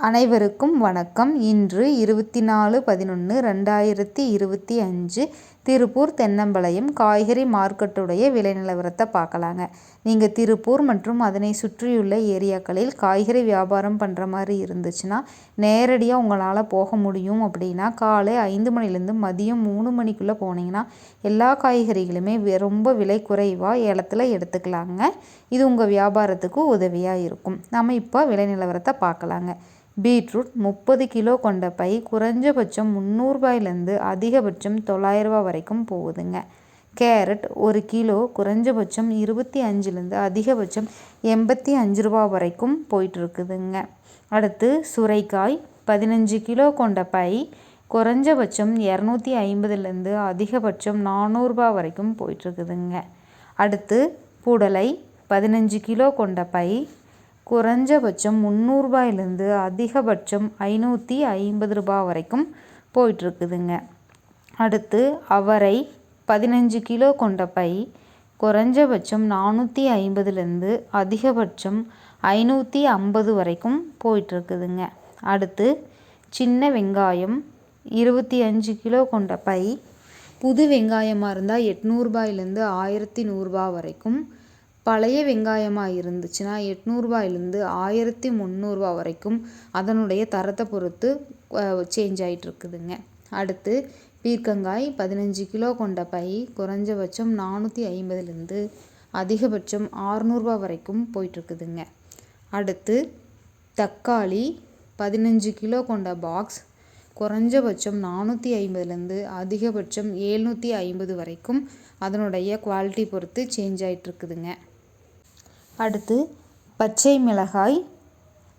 அனைவருக்கும் வணக்கம். இன்று இருபத்தி நாலு பதினொன்று ரெண்டாயிரத்தி இருபத்தி அஞ்சு திருப்பூர் தென்னம்பாளையம் காய்கறி மார்க்கெட்டுடைய விலை நிலவரத்தை பார்க்கலாங்க. நீங்கள் திருப்பூர் மற்றும் அதனை சுற்றியுள்ள ஏரியாக்களில் காய்கறி வியாபாரம் பண்ணுற மாதிரி இருந்துச்சுன்னா நேரடியாக உங்களால் போக முடியும் அப்படின்னா காலை ஐந்து மணிலேருந்து மதியம் மூணு மணிக்குள்ளே போனீங்கன்னா எல்லா காய்கறிகளுமே ரொம்ப விலை குறைவாக ஏலத்தில் எடுத்துக்கலாங்க. இது உங்கள் வியாபாரத்துக்கு உதவியாக இருக்கும். நம்ம இப்போ விலை நிலவரத்தை பார்க்கலாங்க. பீட்ரூட் முப்பது கிலோ கொண்ட பை குறைஞ்சபட்சம் முந்நூறுபாயிலேருந்து அதிகபட்சம் தொள்ளாயிரரூபா வரைக்கும் போகுதுங்க. கேரட் ஒரு கிலோ குறைஞ்சபட்சம் இருபத்தி அஞ்சுலேருந்து அதிகபட்சம் எண்பத்தி அஞ்சு ரூபா வரைக்கும் போயிட்டுருக்குதுங்க. அடுத்து சுரைக்காய் பதினஞ்சு கிலோ கொண்ட பை குறைஞ்சபட்சம் இரநூத்தி ஐம்பதுலேருந்து அதிகபட்சம் நானூறுரூபா வரைக்கும் போயிட்டுருக்குதுங்க. அடுத்து புடலை பதினஞ்சு கிலோ கொண்ட பை குறைஞ்சபட்சம் முந்நூறுபாயிலேருந்து அதிகபட்சம் ஐநூற்றி ஐம்பது ரூபா வரைக்கும் போயிட்டுருக்குதுங்க. அடுத்து அவரை பதினஞ்சு கிலோ கொண்ட பை குறைஞ்சபட்சம் நானூற்றி ஐம்பதுலேருந்து அதிகபட்சம் ஐநூற்றி ஐம்பது வரைக்கும் போயிட்டுருக்குதுங்க. அடுத்து சின்ன வெங்காயம் இருபத்தி அஞ்சு கிலோ கொண்ட பை புது வெங்காயமாக இருந்தால் எட்நூறுபாயிலேருந்து ஆயிரத்தி நூறுரூபா வரைக்கும் பழைய வெங்காயமாக இருந்துச்சுன்னா எட்நூறுபாயிலேருந்து ஆயிரத்தி முந்நூறுரூவா வரைக்கும் அதனுடைய தரத்தை பொறுத்து சேஞ்ச் ஆகிட்டுருக்குதுங்க அடுத்து பீர்க்கங்காய் பதினஞ்சு கிலோ கொண்ட பை குறைஞ்சபட்சம் நானூற்றி ஐம்பதுலேருந்து அதிகபட்சம் ஆறுநூறுபா வரைக்கும் போயிட்டுருக்குதுங்க. அடுத்து தக்காளி பதினஞ்சு கிலோ கொண்ட பாக்ஸ் குறைஞ்சபட்சம் நானூற்றி ஐம்பதுலேருந்து அதிகபட்சம் ஏழ்நூற்றி ஐம்பது வரைக்கும் அதனுடைய குவாலிட்டி பொறுத்து சேஞ்ச் ஆகிட்டுருக்குதுங்க அடுத்து பச்சை மிளகாய்.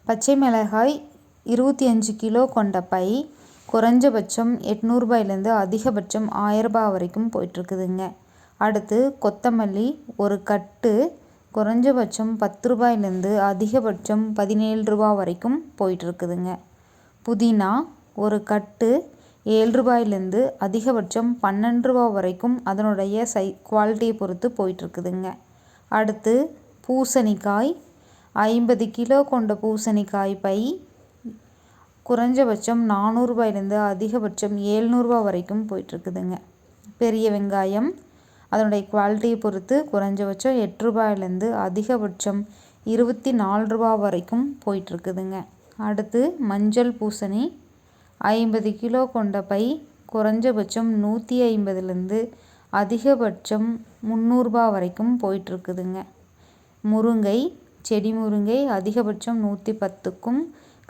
பச்சை மிளகாய் இருபத்தி அஞ்சு கிலோ கொண்ட பை. குறைஞ்சபட்சம் எட்நூறுபாயிலேருந்து அதிகபட்சம் ஆயரரூபா வரைக்கும் போயிட்டுருக்குதுங்க. அடுத்து கொத்தமல்லி ஒரு கட்டு. குறைஞ்சபட்சம் பத்து ரூபாயிலேருந்து அதிகபட்சம் பதினேழு ரூபா வரைக்கும் போயிட்டுருக்குதுங்க. புதினா ஒரு கட்டு. ஏழு ரூபாயிலேருந்து அதிகபட்சம் பன்னெண்டு ரூபா வரைக்கும் அதனுடைய சை குவாலிட்டியை பொறுத்து போயிட்டுருக்குதுங்க. அடுத்து பூசணிக்காய் ஐம்பது கிலோ கொண்ட பூசணிக்காய் பை குறைஞ்சபட்சம் நானூறுபாயிலேருந்து அதிகபட்சம் ஏழ்நூறுபா வரைக்கும் போயிட்டுருக்குதுங்க. பெரிய வெங்காயம் அதனுடைய குவாலிட்டியை பொறுத்து குறைஞ்சபட்சம் எட்டு ரூபாயிலேருந்து அதிகபட்சம் இருபத்தி நாலு ரூபா வரைக்கும் போயிட்டுருக்குதுங்க. அடுத்து மஞ்சள் பூசணி ஐம்பது கிலோ கொண்ட பை குறைஞ்சபட்சம் நூற்றி ஐம்பதுலேருந்து அதிகபட்சம் முந்நூறுபா வரைக்கும் போயிட்டுருக்குதுங்க. முருங்கை செடி முருங்கை அதிகபட்சம் நூற்றி பத்துக்கும்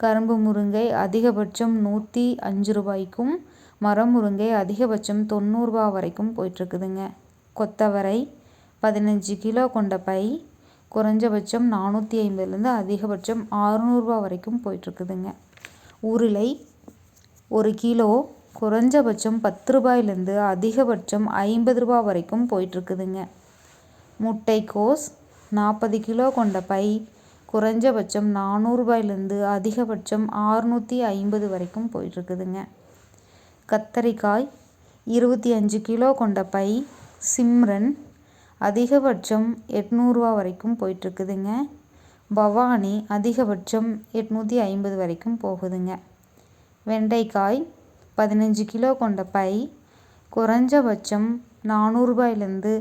கரும்பு முருங்கை அதிகபட்சம் நூற்றி அஞ்சு ரூபாய்க்கும் மரம் முருங்கை அதிகபட்சம் தொண்ணூறுரூபா வரைக்கும் போயிட்டுருக்குதுங்க. கொத்தவரை பதினஞ்சு கிலோ கொண்ட பை குறைஞ்சபட்சம் நானூற்றி ஐம்பதுலேருந்து அதிகபட்சம் ஆறுநூறுபா வரைக்கும் போயிட்டுருக்குதுங்க. உருளை ஒரு கிலோ குறைஞ்சபட்சம் பத்து ரூபாயிலேருந்து அதிகபட்சம் ஐம்பது ரூபா வரைக்கும் போயிட்டுருக்குதுங்க. முட்டைக்கோஸ் நாற்பது கிலோ கொண்ட பை குறைஞ்சபட்சம் நானூறுபாயிலேருந்து அதிகபட்சம் ஆறுநூற்றி ஐம்பது வரைக்கும் போயிட்டுருக்குதுங்க. கத்தரிக்காய் இருபத்தி அஞ்சு கிலோ கொண்ட பை சிம்ரன் அதிகபட்சம் எட்நூறுரூவா வரைக்கும் போயிட்டுருக்குதுங்க. பவானி அதிகபட்சம் எட்நூற்றி ஐம்பது வரைக்கும் போகுதுங்க. வெண்டைக்காய் பதினஞ்சு கிலோ கொண்ட பை குறைஞ்சபட்சம் நானூறுபாயிலேருந்து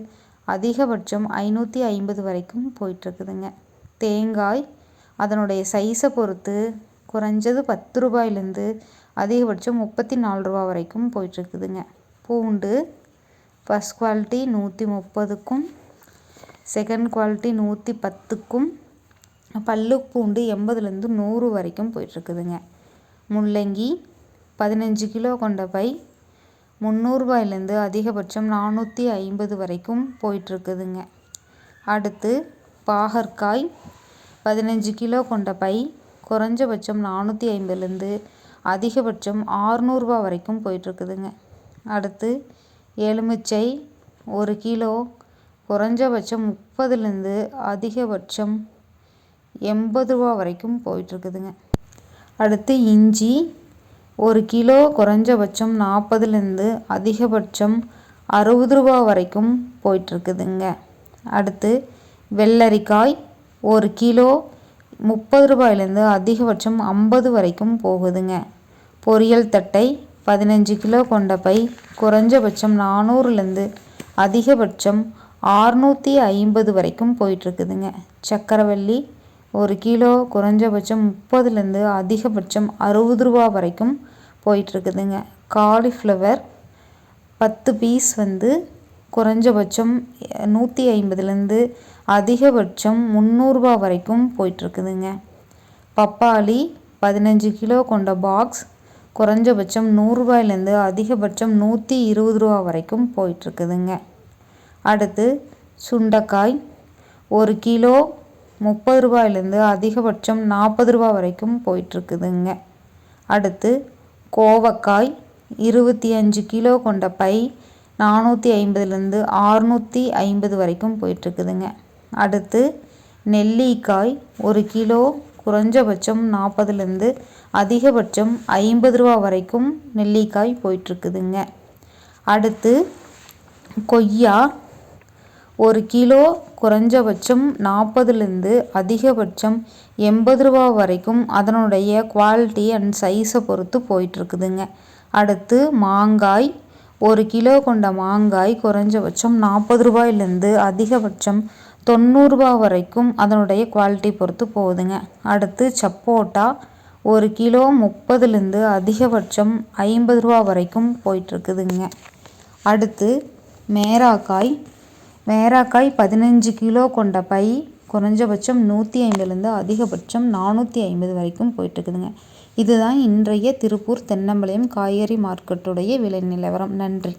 அதிகபட்சம் ஐநூற்றி ஐம்பது வரைக்கும் போயிட்டுருக்குதுங்க. தேங்காய் அதனுடைய சைஸை பொறுத்து குறைஞ்சது பத்து ரூபாயிலேருந்து அதிகபட்சம் முப்பத்தி நாலு ரூபா வரைக்கும் போயிட்டுருக்குதுங்க. பூண்டு ஃபஸ்ட் குவாலிட்டி நூற்றி முப்பதுக்கும் செகண்ட் குவாலிட்டி நூற்றி பத்துக்கும் பல்லு பூண்டு எண்பதுலேருந்து நூறு வரைக்கும் போயிட்டுருக்குதுங்க. முள்ளங்கி பதினஞ்சு கிலோ கொண்ட பை முந்நூறுபாயிலேருந்து அதிகபட்சம் நானூற்றி ஐம்பது வரைக்கும் போயிட்டுருக்குதுங்க. அடுத்து பாகற்காய் பதினஞ்சு கிலோ கொண்ட பை குறைஞ்சபட்சம் நானூற்றி ஐம்பதுலேருந்து அதிகபட்சம் ஆறுநூறுபா வரைக்கும் போயிட்டுருக்குதுங்க. அடுத்து எலுமிச்சை ஒரு கிலோ குறைஞ்சபட்சம் முப்பதுலேருந்து அதிகபட்சம் எண்பது ரூபா வரைக்கும் போயிட்டுருக்குதுங்க. அடுத்து இஞ்சி ஒரு கிலோ குறைஞ்சபட்சம் நாற்பதுலேருந்து அதிகபட்சம் அறுபது ரூபா வரைக்கும் போயிட்டுருக்குதுங்க. அடுத்து வெள்ளரிக்காய் ஒரு கிலோ முப்பது ரூபாயிலேருந்து அதிகபட்சம் ஐம்பது வரைக்கும் போகுதுங்க. பொரியல் தட்டை பதினஞ்சு கிலோ கொண்ட பை குறைஞ்சபட்சம் நானூறுலேருந்து அதிகபட்சம் ஆறுநூற்றி ஐம்பது வரைக்கும் போயிட்டுருக்குதுங்க. சக்கரவள்ளி ஒரு கிலோ குறைஞ்சபட்சம் முப்பதுலேருந்து அதிகபட்சம் அறுபது ரூபா வரைக்கும் போயிட்டுருக்குதுங்க. காலிஃப்ளவர் பத்து பீஸ் வந்து குறைஞ்சபட்சம் நூற்றி ஐம்பதுலேருந்து அதிகபட்சம் முந்நூறுபா வரைக்கும் போயிட்டுருக்குதுங்க. பப்பாளி பதினஞ்சு கிலோ கொண்ட பாக்ஸ் குறைஞ்சபட்சம் நூறுரூவாயிலேருந்து அதிகபட்சம் நூற்றி இருபது ரூபா வரைக்கும் போயிட்டுருக்குதுங்க. அடுத்து சுண்டைக்காய் ஒரு கிலோ முப்பது ரூபாயிலேருந்து அதிகபட்சம் நாற்பது ரூபா வரைக்கும் போயிட்டுருக்குதுங்க. அடுத்து கோவக்காய் இருபத்தி அஞ்சு கிலோ கொண்ட பை நானூற்றி ஐம்பதுலேருந்து ஆறுநூற்றி ஐம்பது வரைக்கும் போயிட்டுருக்குதுங்க. அடுத்து நெல்லிக்காய் ஒரு கிலோ குறைஞ்சபட்சம் நாற்பதுலேருந்து அதிகபட்சம் ஐம்பது ரூபா வரைக்கும் நெல்லிக்காய் போயிட்டுருக்குதுங்க. அடுத்து கொய்யா ஒரு கிலோ குறைஞ்சபட்சம் நாற்பதுலேருந்து அதிகபட்சம் எண்பது ரூபா வரைக்கும் அதனுடைய குவாலிட்டி அண்ட் சைஸை பொறுத்து போயிட்டுருக்குதுங்க. அடுத்து மாங்காய் ஒரு கிலோ கொண்ட மாங்காய் குறைஞ்சபட்சம் நாற்பது ரூபாயிலேருந்து அதிகபட்சம் தொண்ணூறுரூபா வரைக்கும் அதனுடைய குவாலிட்டி பொறுத்து போகுதுங்க. அடுத்து சப்போட்டா ஒரு கிலோ முப்பதுலேருந்து அதிகபட்சம் ஐம்பது ரூபா வரைக்கும் போயிட்டுருக்குதுங்க. அடுத்து மேராக்காய் மேராக்காய் பதினஞ்சு கிலோ கொண்ட பை குறைஞ்சபட்சம் நூற்றி ஐம்பதுலேருந்து அதிகபட்சம் நானூற்றி ஐம்பது வரைக்கும் போயிட்டுருக்குதுங்க. இதுதான் இன்றைய திருப்பூர் தென்னம்பாளையம் காய்கறி மார்க்கெட்டுடைய விலை நிலவரம். நன்றி.